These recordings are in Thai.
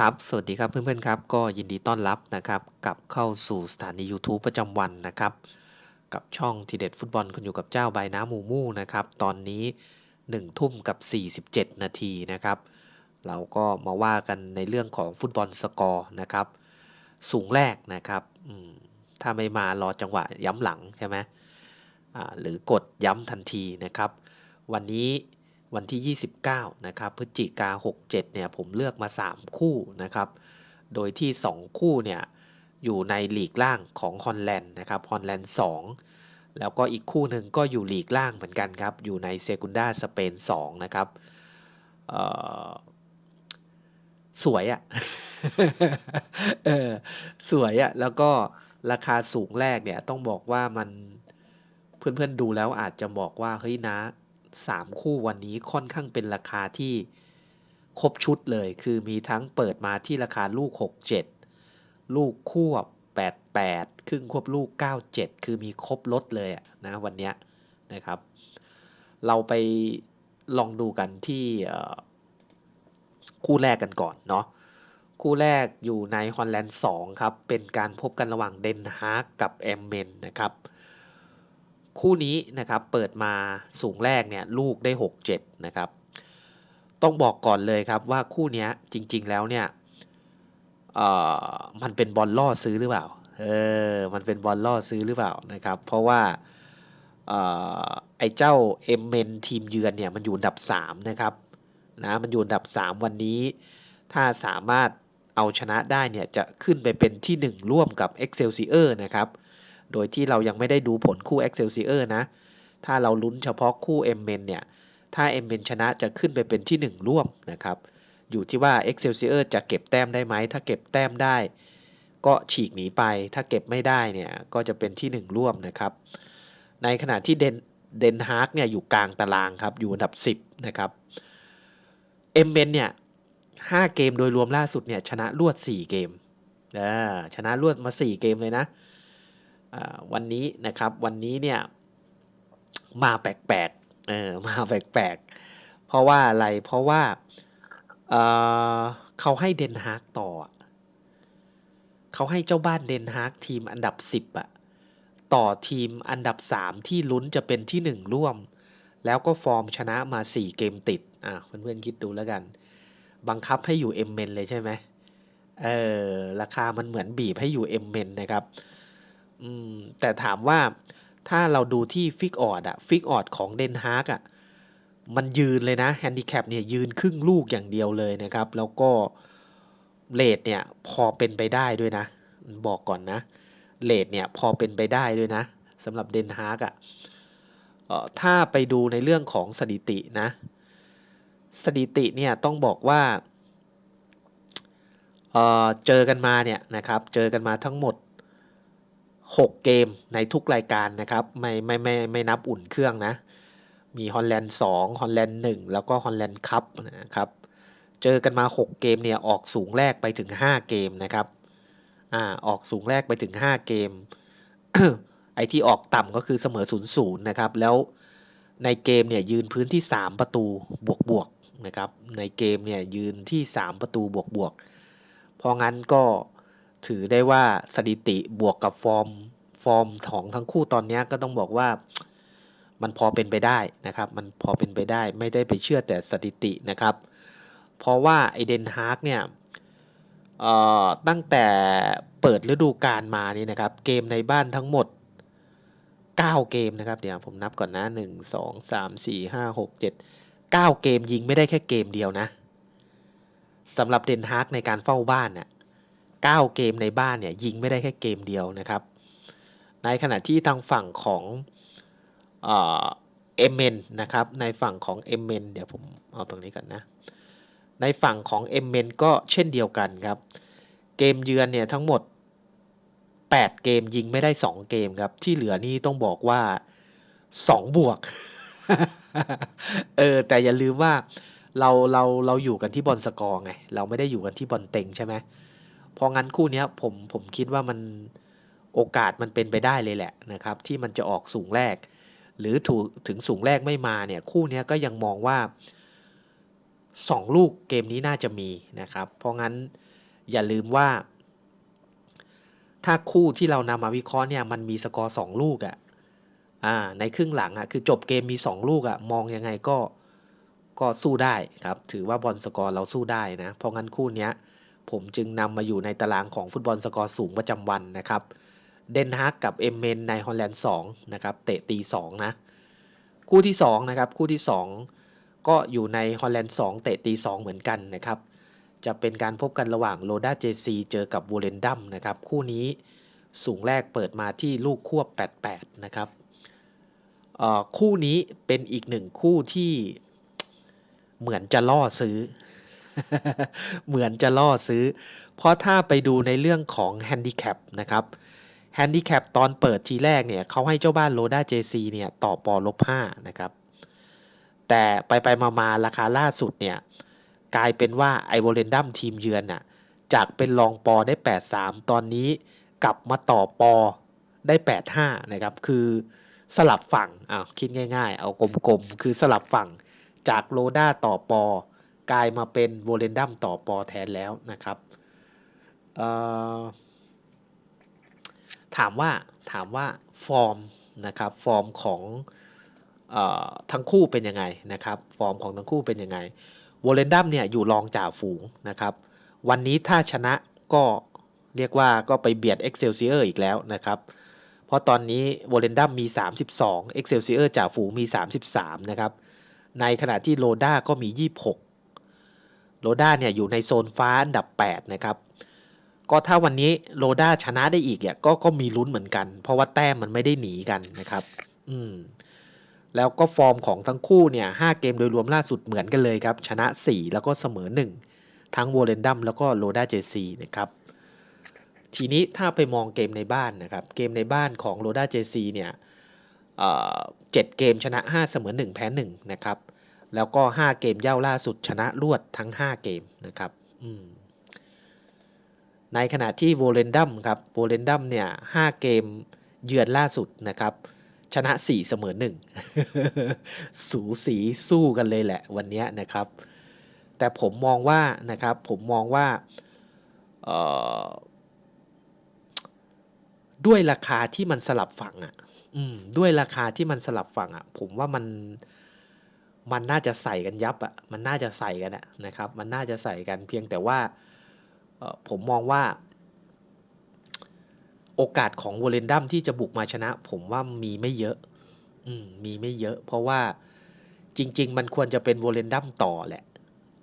ครับ สวัสดีครับเพื่อนๆครับ ก็ยินดีต้อนรับนะครับกลับเข้าสู่สถานี YouTube ประจำวันนะครับ กับช่องทีเด็ดฟุตบอลคุณอยู่กับเจ้าใบน้ำหมูมูนะครับ ตอนนี้1ทุ่มกับ 47 นาทีนะครับ เราก็มาว่ากันในเรื่องของฟุตบอลสกอร์นะครับ สูงแรกนะครับถ้าไม่มารอจังหวะย้ำหลังใช่ไหมหรือกดย้ำทันทีนะครับ วันนี้ วันที่ 29 นะครับ พฤศจิกา 67 เนี่ย ผมเลือกมา 3 คู่นะครับ โดยที่ 2 คู่เนี่ย อยู่ในหลีกล่างของฮอลแลนด์นะครับ ฮอลแลนด์ 2 แล้วก็อีกคู่หนึ่งก็อยู่หลีกล่างเหมือนกันครับ อยู่ในเซกุนดาสเปน 2 นะครับเออสวยอะ่ะ เออ สวยอะ่ะ แล้วก็ราคาสูงแรกเนี่ย ต้องบอกว่ามันเพื่อนๆดูแล้วอาจจะบอกว่า เฮ้ยนะ สามคู่วันนี้ค่อนข้างเป็นราคาที่ครบชุดเลย คือมีทั้งเปิดมาที่ราคาลูก 67 ลูกควบ 88 ครึ่งควบลูก 97 คือมีครบลดเลยนะวันนี้นะครับ เราไปลองดูกันที่คู่แรกกันก่อนเนาะคู่แรกอยู่ในฮอลแลนด์2ครับ เป็นการพบกันระหว่างเดนฮาร์กกับแอมเมนนะครับ คู่นี้นะครับเปิดมาสูงแรกเนี่ยลูกได้ 6-7 นะครับ ต้องบอกก่อนเลยครับว่าคู่นี้จริง ๆ แล้วเนี่ยมันเป็นบอลล่อซื้อหรือเปล่าเออมันเป็นบอลล่อซื้อหรือเปล่านะครับ เพราะว่าไอ้เจ้าเอ็มเมนทีมเยือนเนี่ยมันอยู่อันดับ 3 นะครับนะมันอยู่อันดับ 3 วันนี้ ถ้าสามารถเอาชนะได้เนี่ยจะขึ้นไปเป็นที่ 1 ร่วมกับ Excelsior นะครับ โดยที่เรายังไม่ได้ดูผลคู่ Excelsior นะ ถ้าเราลุ้นเฉพาะคู่ m m n เนี่ย ถ้า m m n ชนะจะขึ้นไปเป็นที่ 1 ร่วมนะครับ อยู่ที่ว่า Excelsior จะเก็บแต้มได้ไหม ถ้าเก็บแต้มได้ ก็ฉีกหนีไป ถ้าเก็บไม่ได้เนี่ย ก็จะเป็นที่ 1 ร่วมนะครับ ในขณะที่เดนเดนฮาร์กเนี่ยอยู่กลางตารางครับ อยู่อันดับ 10 นะครับเอ็มเบนเนี่ย5เกมโดยรวมล่าสุดเนี่ยชนะรวด 4 เกมชนะรวดมา 4 เกมเลยนะ วันนี้นะครับวันนี้เนี่ยมาแปลกๆเออมาแปลกๆ เพราะว่าอะไรเพราะว่าเเขาให้เดนฮาร์กต่อ เขาให้เจ้าบ้านเดนฮาร์กทีมอันดับ 10อะต่อทีมอันดับ 3 ที่ลุ้นจะเป็นที่ 1 ร่วม แล้วก็ฟอร์มชนะมา 4 เกมติดอะเพื่อนๆคิดดูแล้วกัน บังคับให้อยู่เอ็มเมนเลยใช่ไหมเออราคามันเหมือนบีบให้อยู่เอ็มเมนนะครับ อืมแต่ถามว่าถ้าเราดูที่ฟิกออดอะฟิกออดของเดนฮาร์กอะมันยืนเลยนะแฮนดิแคปเนี่ยยืนครึ่งลูกอย่างเดียวเลยนะครับ แล้วก็เลดเนี่ยพอเป็นไปได้ด้วยนะ บอกก่อนนะเลดเนี่ยพอเป็นไปได้ด้วยนะสำหรับเดนฮาร์กอะถ้าไปดูในเรื่องของสถิตินะ สถิติเนี่ยต้องบอกว่าเเจอกันมาเนี่ยนะครับ เจอกันมาทั้งหมด 6 เกมในทุกรายการนะครับไม่ไม่ไม่ไม่นับอุ่นเครื่องนะ มีฮอลแลนด์2ฮอลแลนด์1แล้วก็ฮอลแลนด์คัพนะครับ เจอกันมา 6 เกมเนี่ยออกสูงแรกไปถึง 5 เกมนะครับอ่าออกสูงแรกไปถึง 5 เกม ไอที่ออกต่ำก็คือเสมอ0ูนย์นะครับ แล้วในเกมเนี่ยยืนพื้นที่ 3 ประตูบวกบวกนะครับ ในเกมเนี่ยยืนที่ 3 ประตูบวกบวกพองั้นก็ ถือได้ว่าสถิติบวกกับฟอร์มฟอร์มของทั้งคู่ตอนนี้ก็ต้องบอกว่ามันพอเป็นไปได้นะครับ มันพอเป็นไปได้ไม่ได้ไปเชื่อแต่สถิตินะครับ เพราะว่าไอเดนฮาร์กเนี่ยตั้งแต่เปิดฤดูกาลมานี่นะครับ เกมในบ้านทั้งหมด 9 เกมนะครับ เดี๋ยวผมนับก่อนนะ 1 2 3 4 5 6 7 9 เกมยิงไม่ได้แค่เกมเดียวนะสำหรับเดนฮาร์กในการเฝ้าบ้านเนี่ย 9 เกมในบ้านเนี่ยยิงไม่ได้แค่เกมเดียวนะครับ ในขณะที่ทางฝั่งของเอ็มเมนนะครับ ในฝั่งของเอ็มเมนเดี๋ยวผมเอาตรงนี้กันนะ ในฝั่งของเอ็มเมนก็เช่นเดียวกันครับ เกมเยือนเนี่ยทั้งหมด 8 เกมยิงไม่ได้ 2 เกมครับ ที่เหลือนี่ต้องบอกว่า 2 บวก เออแต่อย่าลืมว่าเราเราเราอยู่กันที่บอลสกอร์ไง เราไม่ได้อยู่กันที่บอลเต็งใช่ไหม พองั้นคู่นี้ผมผมคิดว่ามันโอกาสมันเป็นไปได้เลยแหละนะครับ ที่มันจะออกสูงแรก หรือถูถึงสูงแรกไม่มาเนี่ยคู่นี้ก็ยังมองว่า 2 ลูกเกมนี้น่าจะมีนะครับ เพราะงั้นอย่าลืมว่า ถ้าคู่ที่เรานำมาวิเคราะห์เนี่ยมันมีสกอร์2ลูกอะ่ะอ่าในครึ่งหลังอะ่ะคือจบเกมมี 2 ลูกอะ่ะมองยังไงก็ก็สู้ได้ครับ ถือว่าบอลสกอร์เราสู้ได้นะ เพราะงั้นคู่นี้ ผมจึงนำมาอยู่ในตารางของฟุตบอลสกอร์สูงประจำวันนะครับเดนฮากกับเอมเมนในฮอลแลนด์2นะครับเตะตี2นะคู่ที่2นะครับคู่ที่ 2 ก็อยู่ในฮอลแลนด์2เตะตี2เหมือนกันนะครับจะเป็นการพบกันระหว่างโลด้าเจซีเจอกับวูเลนดัมนะครับคู่นี้สูงแรกเปิดมาที่ลูกควบ 88 นะครับคู่นี้เป็นอีกหนึ่งคู่ที่เหมือนจะล่อซื้อ เหมือนจะล่อซื้อ เพราะถ้าไปดูในเรื่องของแฮนดิแคปนะครับแฮนดิแคปตอนเปิดทีแรกเนี่ยเขาให้เจ้าบ้านโลด้าเจซีเนี่ยต่อปอลบ5นะครับ แต่ไปไปมามาราคาล่าสุดเนี่ยกลายเป็นว่าไอโวเลนดัมทีมเยือนน่ะจากเป็นรองปอได้ 8-3 ตอนนี้กลับมาต่อปอได้ 8-5 นะครับ คือสลับฝั่งอ้าวคิดง่าย ๆ เอากลมๆ คือสลับฝั่งจากโลด้าต่อปอ กลายมาเป็นโวเลนดัมต่อปอแทนแล้วนะครับถามว่าถามว่าฟอร์มนะครับฟอร์มของอทั้งคู่เป็นยังไงนะครับฟอร์มของทั้งคู่เป็นยังไงโวเลนดัมเนี่ยอยู่รองจ่าฝูงนะครับวันนี้ถ้าชนะก็เรียกว่าก็ไปเบียด Excelsior อีกแล้วนะครับ เพราะตอนนี้โวเลนดัมมี 32 Excelsior จ่าฝูงมี 33 นะครับ ในขณะที่โลด้าก็มี 26 โลด้าเนี่ยอยู่ในโซนฟ้าอันดับ 8 นะครับ ก็ถ้าวันนี้โลด้าชนะได้อีกเนี่ยก็ก็มีลุ้นเหมือนกัน เพราะว่าแต้มมันไม่ได้หนีกันนะครับ อืมแล้วก็ฟอร์มของทั้งคู่เนี่ยหเกมโดยรวมล่าสุดเหมือนกันเลยครับ ชนะ 4 แล้วก็เสมอ 1 ทั้งโวเลนดัมแล้วก็โลด้าเจซีนะครับทีนี้ถ้าไปมองเกมในบ้านนะครับเกมในบ้านของโลด้าเจซีเนี่ยเจ็ดเกมชนะ 5 เสมอ 1 แพ้1นะครับ แล้วก็ 5 เกมเย่าล่าสุดชนะรวดทั้ง 5 เกมนะครับในขณะที่โวเลนดัมครับโวเลนดัมเนี่ย5เกมเยือนล่าสุดนะครับ ชนะ 4 เสมอ 1 สูสีสู้กันเลยแหละวันนี้นะครับ แต่ผมมองว่านะครับผมมองว่าด้วยราคาที่มันสลับฝั่งอะอืมด้วยราคาที่มันสลับฝั่งอะ่ะ ผมว่ามัน มันน่าจะใส่กันยับอะ่ะมันน่าจะใส่กันอะนะครับ มันน่าจะใส่กันเพียงแต่ว่าผมมองว่า โอกาสของวอลเลนดัมที่จะบุกมาชนะ ผมว่ามีไม่เยอะ อืมมีไม่เยอะ เพราะว่าจริง ๆ มันควรจะเป็นวอลเลนดัมต่อแหละ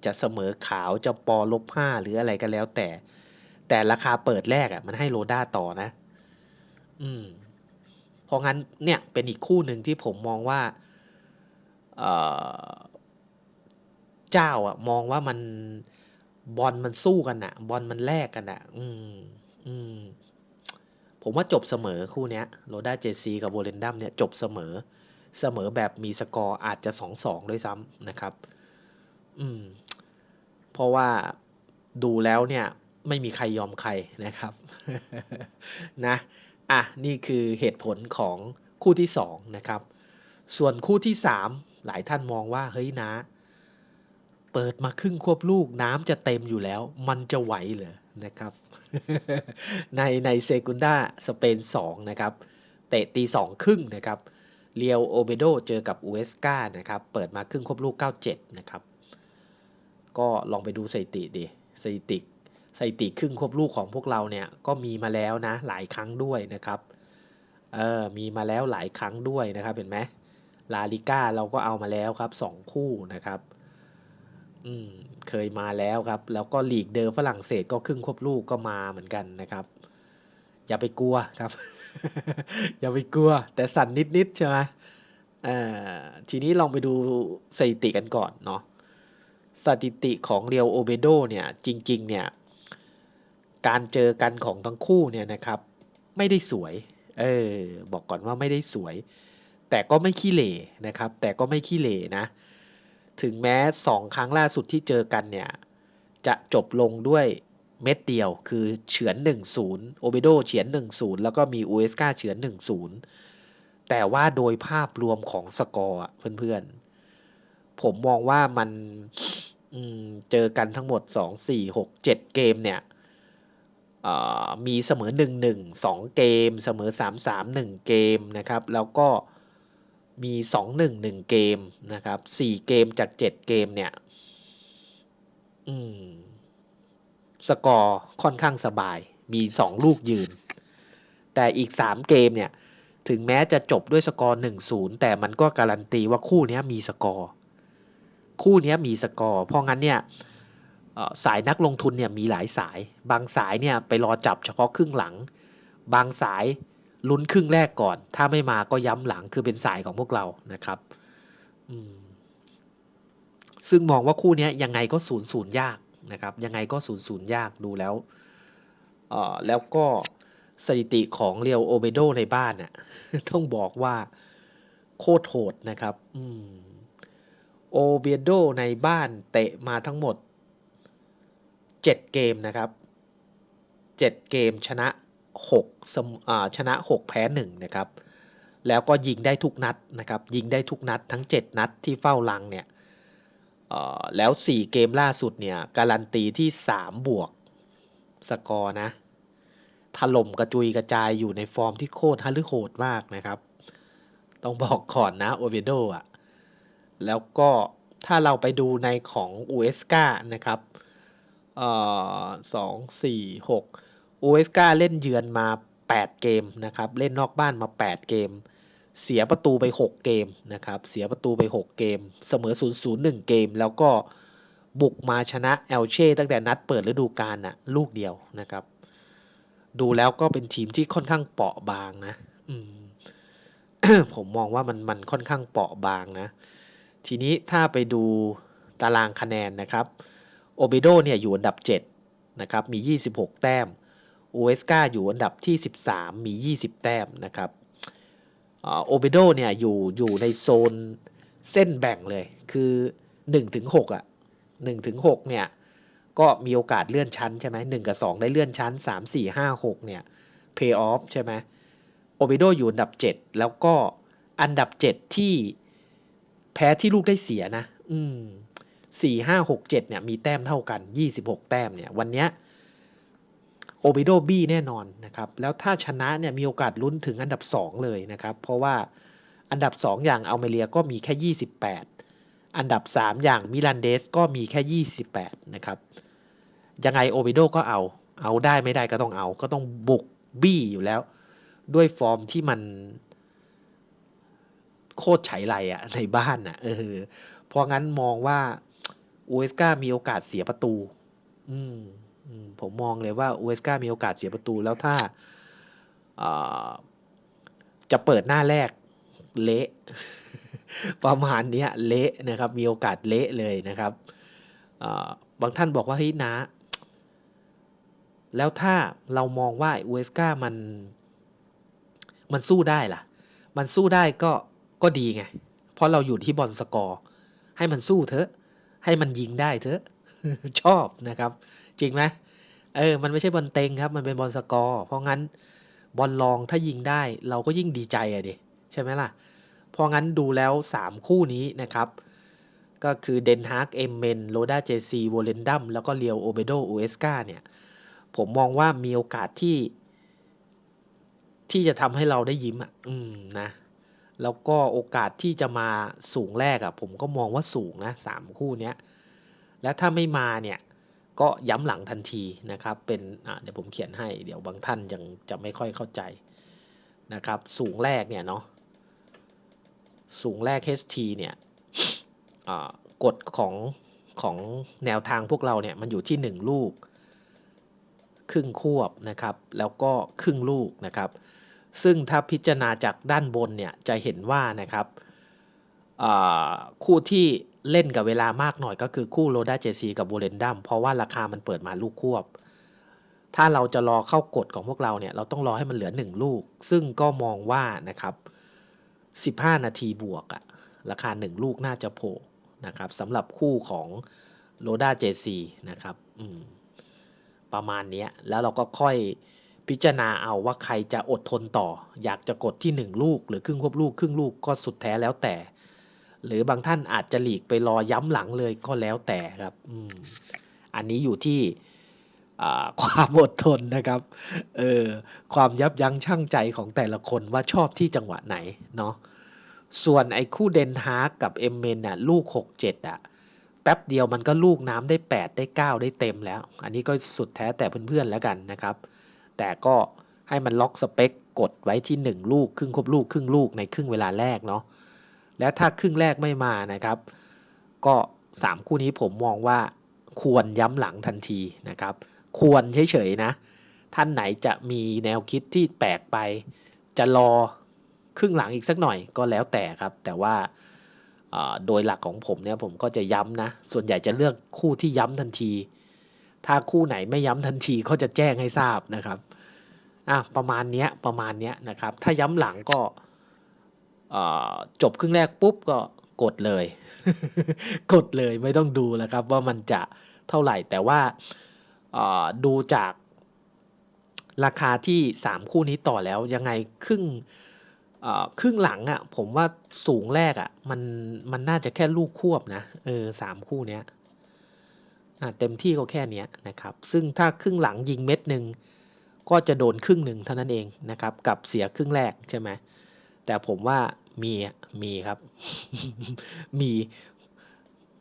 จะเสมอขาวจะปอลบห้าหรืออะไรก็แล้วแต่ แต่ราคาเปิดแรกอะ่ะ มันให้โรด้าต่อนะ อืมเพราะงั้นเนี่ยเป็นอีกคู่หนึ่งที่ผมมองว่า เจ้าอะมองว่ามันบอลมันสู้กันอะบอลมันแลกกันอะอืมอืมผมว่าจบเสมอคู่นี้โรด้าเจซีกับโวเลนดัมเนี่ยจบเสมอ เสมอแบบมีสกอร์อาจจะสองสองด้วยซ้ำนะครับ อืม เพราะว่าดูแล้วเนี่ย ไม่มีใครยอมใครนะครับ นะอะนี่คือเหตุผลของคู่ที่2นะครับ ส่วนคู่ที่3 หลายท่านมองว่าเฮ้ยนะ เปิดมาครึ่งควบลูกน้ำจะเต็มอยู่แล้ว มันจะไหวเหรอนะครับ ในในเซกุนดาสเปน 2 นะครับ เตะตี2ครึ่งนะครับเรียวโอเบโดเจอกับอูเอสกานะครับ เปิดมาครึ่งควบลูก 97 นะครับ ก็ลองไปดูสถิติดิสถิติสถิติครึ่งควบลูกของพวกเราเนี่ยก็มีมาแล้วนะหลายครั้งด้วยนะครับเออมีมาแล้วหลายครั้งด้วยนะครับเห็นไหม ลาลิก้าเราก็เอามาแล้วครับสองคู่นะครับอืมเคยมาแล้วครับ แล้วก็ลีกเดิมฝรั่งเศสก็ครึ่งควบลูกก็มาเหมือนกันนะครับ อย่าไปกลัวครับ อย่าไปกลัว แต่สั่นนิดๆใช่ไหมอ่าทีนี้ลองไปดูสถิติกันก่อนเนาะสถิติของเรียวโอเบโดเนี่ยจริง ๆ เนี่ย การเจอกันของทั้งคู่เนี่ยนะครับ ไม่ได้สวย เออ บอกก่อนว่าไม่ได้สวย แต่ก็ไม่ขี้เหร่นะครับ แต่ก็ไม่ขี้เหร่นะ ถึงแม้สองครั้งล่าสุดที่เจอกันเนี่ย จะจบลงด้วยเม็ดเดียวคือเฉือน 1-0 โอเบโดเฉือน 1-0 แล้วก็มีอูเอสกาเฉือน 1-0 แต่ว่าโดยภาพรวมของสกอร์เพื่อนๆ ผมมองว่ามันมเจอกันทั้งหมด 2 4 6 7 เกมเนี่ยเอ่อมีเสมอ 1 1 2 เกม เสมอ 3 3 1 เกมนะครับ แล้วก็ มี 2 1 1 เกมนะครับ 4 เกมจาก 7 เกมเนี่ยอืมสกอร์ค่อนข้างสบาย มี 2 ลูกยืน แต่อีก 3 เกมเนี่ย ถึงแม้จะจบด้วยสกอร์ 1-0 แต่มันก็การันตีว่าคู่นี้มีสกอร์ คู่นี้มีสกอร์ เพราะงั้นเนี่ยสายนักลงทุนเนี่ยมีหลายสาย บางสายเนี่ยไปรอจับเฉพาะครึ่งหลัง บางสาย ลุ้นครึ่งแรกก่อน ถ้าไม่มาก็ย้ำหลังคือเป็นสายของพวกเรานะครับซึ่งมองว่าคู่นี้ยังไงก็ศูนย์ศูนย์ยากนะครับ ยังไงก็ศูนย์ศูนย์ยากดูแล้วแล้วก็สถิติของเรียวโอเบโดในบ้านน่ะต้องบอกว่าโคตรโหดนะครับโอเบโดในบ้านเตะมาทั้งหมด 7 เกมนะครับ 7 เกมชนะ 6ชนะ 6 แพ้1นะครับแล้วก็ยิงได้ทุกนัดนะครับยิงได้ทุกนัดทั้ง 7 นัดที่เฝ้าลังเนี่ยแล้ว 4 เกมล่าสุดเนี่ยการันตีที่ 3 บวกสกอร์นะถล่มกระจุยกระจายอยู่ในฟอร์มที่โคตรฮัลโหดมากนะครับ ต้องบอกก่อนนะโอเวโดอะแล้วก็ถ้าเราไปดูในของอูเอสกานะครับสองสี่หก อูเอสกาเล่นเยือนมา 8 เกมนะครับเล่นนอกบ้านมา 8 เกม เสียประตูไป 6 เกมนะครับเสียประตูไป 6 เกม เสมอ 0 0 1 เกม แล้วก็บุกมาชนะเอลเช่ตั้งแต่นัดเปิดฤดูกาลน่ะลูกเดียวนะครับ ดูแล้วก็เป็นทีมที่ค่อนข้างเปราะบางนะมผมมองว่ามันมันค่อนข้างเปราะบางนะ ทีนี้ถ้าไปดูตารางคะแนนนะครับโอเบโดเนี่ยอยู่อันดับ 7 นะครับ มี 26 แต้ม อูเอสกาอยู่อันดับที่ 13 มี 20 แต้มนะครับโอเบโดเนี่ยอยู่อยู่ในโซนเส้นแบ่งเลย คือ1-6อะ1-6เนี่ย ก็มีโอกาสเลื่อนชั้นใช่ไหม1กับ 2 ได้เลื่อนชั้น 3 4 5 6 เนี่ย pay off ใช่ไหมโอเบโดอยู่อันดับ 7 แล้วก็อันดับ 7 ที่แพ้ที่ลูกได้เสียนะ อืมสี่ห้าหกเจ็ดเนี่ยมีแต้มเท่ากันยี่สิบหกแต้มเนี่ย วันเนี้ย โอบิโดบี้แน่นอนนะครับแล้วถ้าชนะเนี่ยมีโอกาสลุ้นถึงอันดับสองเลยนะครับ เพราะว่าอันดับสองอย่างอัลเมเรียก็มีแค่ยี่สิบแปดอันดับสามอย่างมิลันเดสก็มีแค่ยี่สิบแปดนะครับ ยังไงโอบิโดก็เอาเอาได้ไม่ได้ก็ต้องเอา ก็ต้องบุกบี้อยู่แล้ว ด้วยฟอร์มที่มันโคตรไฉไลอะในบ้านอะเออเพราะงั้นมองว่าอูเอสกามีโอกาสเสียประตู อืม ผมมองเลยว่าอูเอสกามีโอกาสเสียประตูแล้วถ้าจะเปิดหน้าแรกเละประมาณนี้เละนะครับมีโอกาสเละเลยนะครับบางท่านบอกว่าเฮ้ยนะ แล้วถ้าเรามองว่าอูเอสกามันมันสู้ได้ล่ะ มันสู้ได้ก็ก็ดีไง เพราะเราอยู่ที่บอลสกอร์ ให้มันสู้เถอะ ให้มันยิงได้เถอะ ชอบนะครับ จริงไหมเออ มันไม่ใช่บอลเต็งครับ มันเป็นบอลสกอร์ เพราะงั้นบอลลองถ้ายิงได้เราก็ยิ่งดีใจอะดิใช่ไหมล่ะ เพราะงั้นดูแล้ว 3 คู่นี้นะครับ ก็คือเดนฮาร์กเอมเมนโรดาเจซีโวเลนดัมแล้วก็เรียวโอเบโดอูเอสกาเนี่ย ผมมองว่ามีโอกาสที่ ที่จะทำให้เราได้ยิ้มอะ อืมนะ แล้วก็โอกาสที่จะมาสูงแรกอะผมก็มองว่าสูงนะสามคู่เนี้ย และถ้าไม่มาเนี่ยก็ย้ำหลังทันทีนะครับ เป็นเดี๋ยวผมเขียนให้เดี๋ยวบางท่านยังจะไม่ค่อยเข้าใจนะครับ สูงแรกเนี่ยเนาะสูงแรก HT เนี่ยกฎของของแนวทางพวกเราเนี่ยมันอยู่ที่ 1 ลูก ครึ่งควบนะครับ แล้วก็ครึ่งลูกนะครับ ซึ่งถ้าพิจารณาจากด้านบนเนี่ยจะเห็นว่านะครับคู่ที่ เล่นกับเวลามากหน่อยก็คือคู่โรด้าเจซีกับโบเลนดัมเพราะว่าราคามันเปิดมาลูกควบ ถ้าเราจะรอเข้ากฎของพวกเราเนี่ยเราต้องรอให้มันเหลือ 1 ลูก ซึ่งก็มองว่านะครับ 15 นาทีบวกอะราคา 1 ลูกน่าจะโผล่นะครับสำหรับคู่ของโรด้าเจซีนะครับประมาณนี้แล้วเราก็ค่อยพิจารณาเอาว่าใครจะอดทนต่อ อยากจะกดที่ 1 ลูก หรือครึ่งควบลูกครึ่งลูกก็สุดแท้แล้วแต่ หรือบางท่านอาจจะหลีกไปรอย้ำหลังเลยก็แล้วแต่ครับอืมอันนี้อยู่ที่ความอดทนนะครับเออความยับยั้งชั่งใจของแต่ละคนว่าชอบที่จังหวะไหนเนาะส่วนไอ้คู่เดนฮาร์กกับเอมเมนน่ะลูก 6 7อะแป๊บเดียวมันก็ลูกน้ำได้ 8 ได้ 9 ได้เต็มแล้ว อันนี้ก็สุดแท้แต่เพื่อนๆแล้วกันนะครับ แต่ก็ให้มันล็อกสเปคกดไว้ที่ 1 ลูก ครึ่งครบลูก ครึ่งลูกในครึ่งเวลาแรกเนาะ แล้วถ้าครึ่งแรกไม่มานะครับ ก็ 3 คู่นี้ผมมองว่าควรย้ำหลังทันทีนะครับ ควรเฉยๆนะ ท่านไหนจะมีแนวคิดที่แปลกไป จะรอครึ่งหลังอีกสักหน่อยก็แล้วแต่ครับ แต่ว่าโดยหลักของผมเนี่ยผมก็จะย้ำนะ ส่วนใหญ่จะเลือกคู่ที่ย้ำทันที ถ้าคู่ไหนไม่ย้ำทันทีก็จะแจ้งให้ทราบนะครับอะประมาณเนี้ยประมาณเนี้ยนะครับ ถ้าย้ำหลังก็ จบครึ่งแรกปุ๊บก็กดเลย กดเลยไม่ต้องดูแล้วครับ ว่ามันจะเท่าไหร่แต่ว่าดูจากราคาที่ 3 คู่นี้ต่อแล้วยังไงครึ่งครึ่งหลังอะ่ะผมว่าสูงแรกอะ่ะมันมันน่าจะแค่ลูกควบนะเออสามคู่เนี้ยเต็มที่ก็แค่เนี้ยนะครับ ซึ่งถ้าครึ่งหลังยิงเม็ดหนึ่งก็จะโดนครึ่งหนึ่งเท่านั้นเองนะครับ กับเสียครึ่งแรกใช่ไหม แต่ผมว่ามีมีครับ มี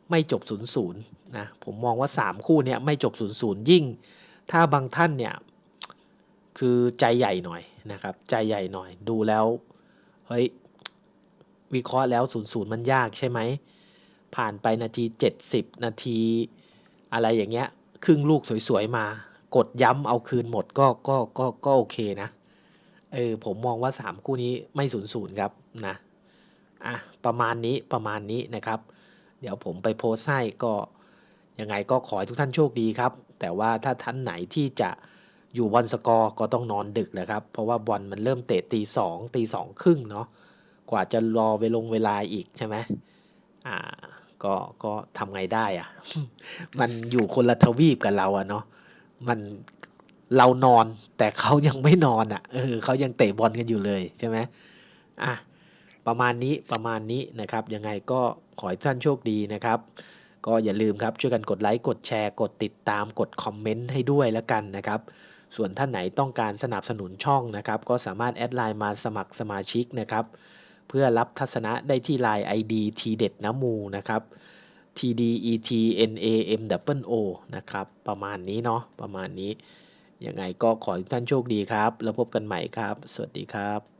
ไม่จบ0ูนย์นะผมมองว่า 3 คู่เนี้ยไม่จบ0ูนย์ยิ่ง ถ้าบางท่านเนี่ย คือใจใหญ่หน่อยนะครับ ใจใหญ่หน่อยดูแล้ว เฮ้ย วิเคราะห์แล้ว0ูนย์มันยากใช่ไหม ผ่านไปนาที 70 นาที อะไรอย่างเงี้ย ครึ่งลูกสวยๆมา กดย้ำเอาคืนหมดก็ก็ก็ก็โอเคนะ เออผมมองว่า 3 คู่นี้ไม่ศูนย์ศูนย์ครับนะอะประมาณนี้ประมาณนี้นะครับ เดี๋ยวผมไปโพสให้ก็ยังไงก็ขอให้ทุกท่านโชคดีครับ แต่ว่าถ้าท่านไหนที่จะอยู่บอลสกอร์ก็ต้องนอนดึกนะครับ เพราะว่าบอลมันเริ่มเตะตีสองตีสองครึ่งเนาะกว่าจะรอไปลงเวลาอีกใช่ไหมอ่าก็ก็ทำไงได้อะมันอยู่คนละทวีปกับเราอะเนาะมัน เรานอนแต่เขายังไม่นอนอะเออเขายังเตะบอลกันอยู่เลยใช่ไหมอะประมาณนี้ประมาณนี้นะครับ ยังไงก็ขอให้ท่านโชคดีนะครับ ก็อย่าลืมครับช่วยกันกดไลค์กดแชร์ กดติดตามกดคอมเมนต์ให้ด้วยแล้วกันนะครับ ส่วนท่านไหนต้องการสนับสนุนช่องนะครับ ก็สามารถแอดไลน์มาสมัครสมาชิกนะครับ เพื่อรับทัศนะได้ที่ Line ID ทีเด็ดน้ำมูนะครับ T D E T N A M W O นะครับ ประมาณนี้เนาะประมาณนี้ ยังไงก็ขอให้ท่านโชคดีครับ แล้วพบกันใหม่ครับ สวัสดีครับ